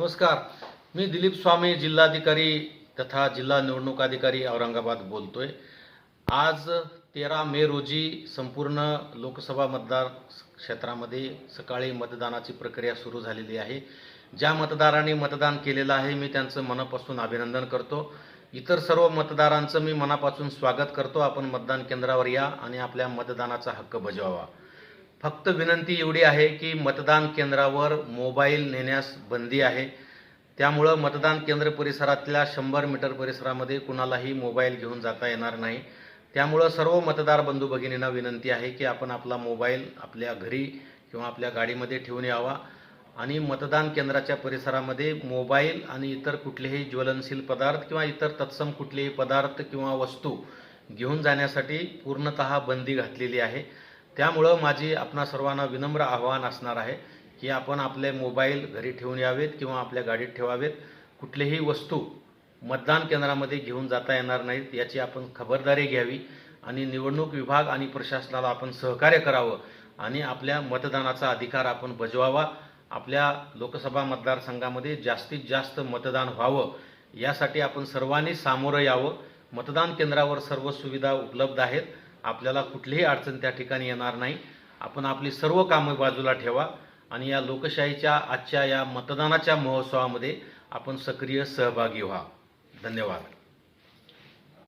नमस्कार. मी दिलीप स्वामी जिल्हाधिकारी तथा जिल्हा निवडणूक अधिकारी औरंगाबाद बोलतोय. आज तेरा मे रोजी संपूर्ण लोकसभा मतदार क्षेत्रामध्ये सकाळी मतदानाची प्रक्रिया सुरू झालेली आहे. ज्या मतदारांनी मतदान केलेलं आहे मी त्यांचं मनापासून अभिनंदन करतो. इतर सर्व मतदारांचं मी मनापासून स्वागत करतो. आपण मतदान केंद्रावर या आणि आपल्या मतदानाचा हक्क बजावा. फक्त विनंती एवढी आहे की मतदान केंद्रावर मोबाईल नेण्यास बंदी आहे. त्यामुळं मतदान केंद्र परिसरातल्या शंभर मीटर परिसरामध्ये कुणालाही मोबाईल घेऊन जाता येणार नाही. त्यामुळं सर्व मतदार बंधू भगिनींना विनंती आहे की आपण आपला मोबाईल आपल्या घरी किंवा आपल्या गाडीमध्ये ठेवून यावा. आणि मतदान केंद्राच्या परिसरामध्ये मोबाईल आणि इतर कुठलेही ज्वलनशील पदार्थ किंवा इतर तत्सम कुठलेही पदार्थ किंवा वस्तू घेऊन जाण्यासाठी पूर्णतः बंदी घातलेली आहे. त्यामुळं माझी आपणा सर्वांना विनम्र आव्हान असणार आहे की आपण आपले मोबाईल घरी ठेवून यावेत किंवा आपल्या गाडीत ठेवावेत. कुठलीही वस्तू मतदान केंद्रामध्ये घेऊन जाता येणार नाहीत याची आपण खबरदारी घ्यावी आणि निवडणूक विभाग आणि प्रशासनाला आपण सहकार्य करावं आणि आपल्या मतदानाचा अधिकार आपण बजवावा. आपल्या लोकसभा मतदारसंघामध्ये जास्तीत जास्त मतदान व्हावं यासाठी आपण सर्वांनी सामोरं यावं. मतदान केंद्रावर सर्व सुविधा उपलब्ध आहेत. आपल्याला कुठलीही अडचण त्या ठिकाणी येणार नाही. आपण आपली सर्व कामं बाजूला ठेवा आणि या लोकशाहीच्या आजच्या या मतदानाच्या महोत्सवामध्ये आपण सक्रिय सहभागी व्हा. धन्यवाद.